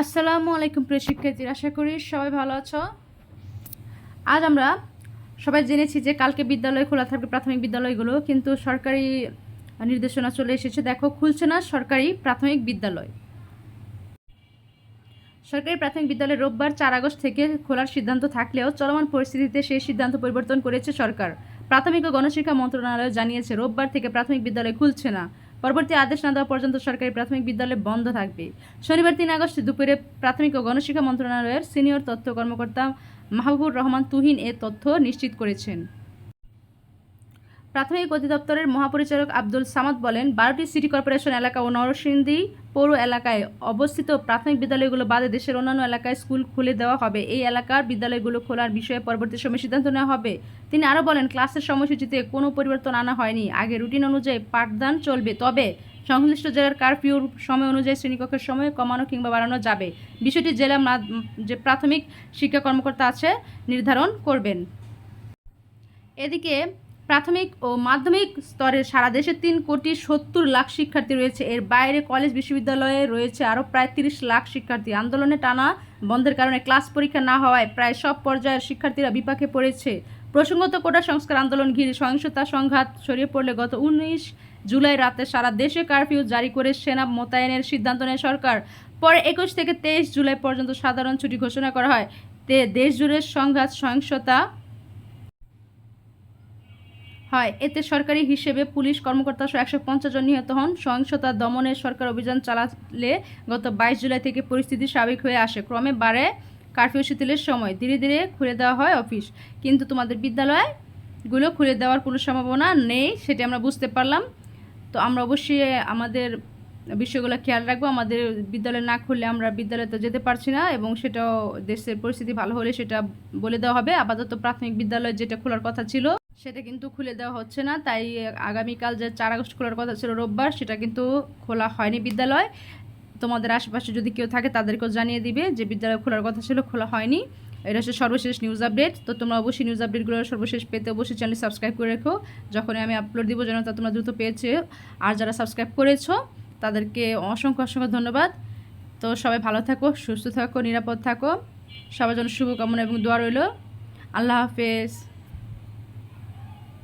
আসসালামু আলাইকুম প্রিয় শিক্ষার্থীরা, আশা করি সবাই ভালো আছো। আজ আমরা সবাই জেনেছি যে কালকে বিদ্যালয় খোলা থাকবে প্রাথমিক বিদ্যালয়গুলো, কিন্তু সরকারি নির্দেশনা চলে এসেছে। দেখো, খুলছে না সরকারি প্রাথমিক বিদ্যালয়। সরকারি প্রাথমিক বিদ্যালয় রোববার চার আগস্ট থেকে খোলার সিদ্ধান্ত থাকলেও চলমান পরিস্থিতিতে সেই সিদ্ধান্ত পরিবর্তন করেছে সরকার। প্রাথমিক ও গণশিক্ষা মন্ত্রণালয় জানিয়েছে, রোববার থেকে প্রাথমিক বিদ্যালয় খুলছে না। পরবর্তী আদেশ না দেওয়া পর্যন্ত সরকারি প্রাথমিক বিদ্যালয় বন্ধ থাকবে। শনিবার তিন আগস্ট দুপুরে প্রাথমিক ও গণশিক্ষা মন্ত্রণালয়ের সিনিয়র তথ্য কর্মকর্তা মাহবুবুর রহমান তুহিন এ তথ্য নিশ্চিত করেছেন। প্রাথমিক অধিদপ্তরের মহাপরিচালক আব্দুল সামাদ বলেন, বারোটি সিটি কর্পোরেশন এলাকা ও নরসিংদী পৌর এলাকায় অবস্থিত প্রাথমিক বিদ্যালয়গুলো বাদে দেশের অন্যান্য এলাকায় স্কুল খুলে দেওয়া হবে। এই এলাকার বিদ্যালয়গুলো খোলার বিষয়ে পরবর্তী সময় সিদ্ধান্ত নেওয়া হবে। তিনি আরও বলেন, ক্লাসের সময়সূচিতে কোনো পরিবর্তন আনা হয়নি। আগে রুটিন অনুযায়ী পাঠদান চলবে, তবে সংশ্লিষ্ট জেলার কারফিউর সময় অনুযায়ী শ্রেণীকক্ষের সময় কমানো কিংবা বাড়ানো যাবে। বিষয়টি জেলা যে প্রাথমিক শিক্ষা কর্মকর্তা আছে, নির্ধারণ করবেন। এদিকে প্রাথমিক ও মাধ্যমিক স্তরে সারা দেশে তিন কোটি সত্তর লাখ শিক্ষার্থী রয়েছে। এর বাইরে কলেজ, বিশ্ববিদ্যালয়ে রয়েছে আরও প্রায় তিরিশ লাখ শিক্ষার্থী। আন্দোলনে টানা বন্ধের কারণে ক্লাস পরীক্ষা না হওয়ায় প্রায় সব পর্যায়ের শিক্ষার্থীরা বিপাকে পড়েছে। প্রসঙ্গত, কোটা সংস্কার আন্দোলন ঘিরে সহিংসতা সংঘাত ছড়িয়ে পড়লে গত উনিশ জুলাই রাতে সারা দেশে কারফিউ জারি করে সেনা মোতায়েনের সিদ্ধান্ত নেয় সরকার। পরে একুশ থেকে তেইশ জুলাই পর্যন্ত সাধারণ ছুটি ঘোষণা করা হয়। তে দেশ জুড়ে সংঘাত, সহিংসতা হয়। এতে সরকারি হিসেবে পুলিশ কর্মকর্তা সহ একশো পঞ্চাশ জন নিহত হন। সহিংসতা দমনে সরকার অভিযান চালালে গত বাইশ জুলাই থেকে পরিস্থিতি স্বাভাবিক হয়ে আসে। ক্রমে বাড়ে কারফিউ শিথিলের সময়। ধীরে ধীরে খুলে দেওয়া হয় অফিস। কিন্তু তোমাদের বিদ্যালয়গুলো খুলে দেওয়ার কোনো সম্ভাবনা নেই, সেটি আমরা বুঝতে পারলাম। তো আমরা অবশ্যই আমাদের বিষয়গুলো খেয়াল রাখব। আমাদের বিদ্যালয় না খুললে আমরা বিদ্যালয়ে তো যেতে পারছি না এবং সেটাও দেশের পরিস্থিতি ভালো হলে সেটা বলে দেওয়া হবে। আপাতত প্রাথমিক বিদ্যালয় যেটা খোলার কথা ছিল। সেটা কিন্তু খুলে দেওয়া হচ্ছে না। তাই আগামীকাল যে চার আগস্ট খোলার কথা ছিল রোববার, সেটা কিন্তু খোলা হয়নি বিদ্যালয়। তোমাদের আশেপাশে যদি কেউ থাকে, তাদেরকেও জানিয়ে দিবে যে বিদ্যালয় খোলার কথা ছিল, খোলা হয়নি। এটা হচ্ছে সর্বশেষ নিউজ আপডেট তো তোমরা অবশ্যই নিউজ আপডেটগুলো সর্বশেষ পেতে অবশ্যই চ্যানেল সাবস্ক্রাইব করে রেখো। যখনই আমি আপলোড দিব, যেন তা তোমরা দ্রুত পেয়েছে। আর যারা সাবস্ক্রাইব করেছ, তাদেরকে অসংখ্য অসংখ্য ধন্যবাদ। তো সবাই ভালো থাকো, সুস্থ থাকো, নিরাপদ থাকো। সবার জন্য শুভকামনা এবং দোয়া রইল। আল্লাহ হাফেজ।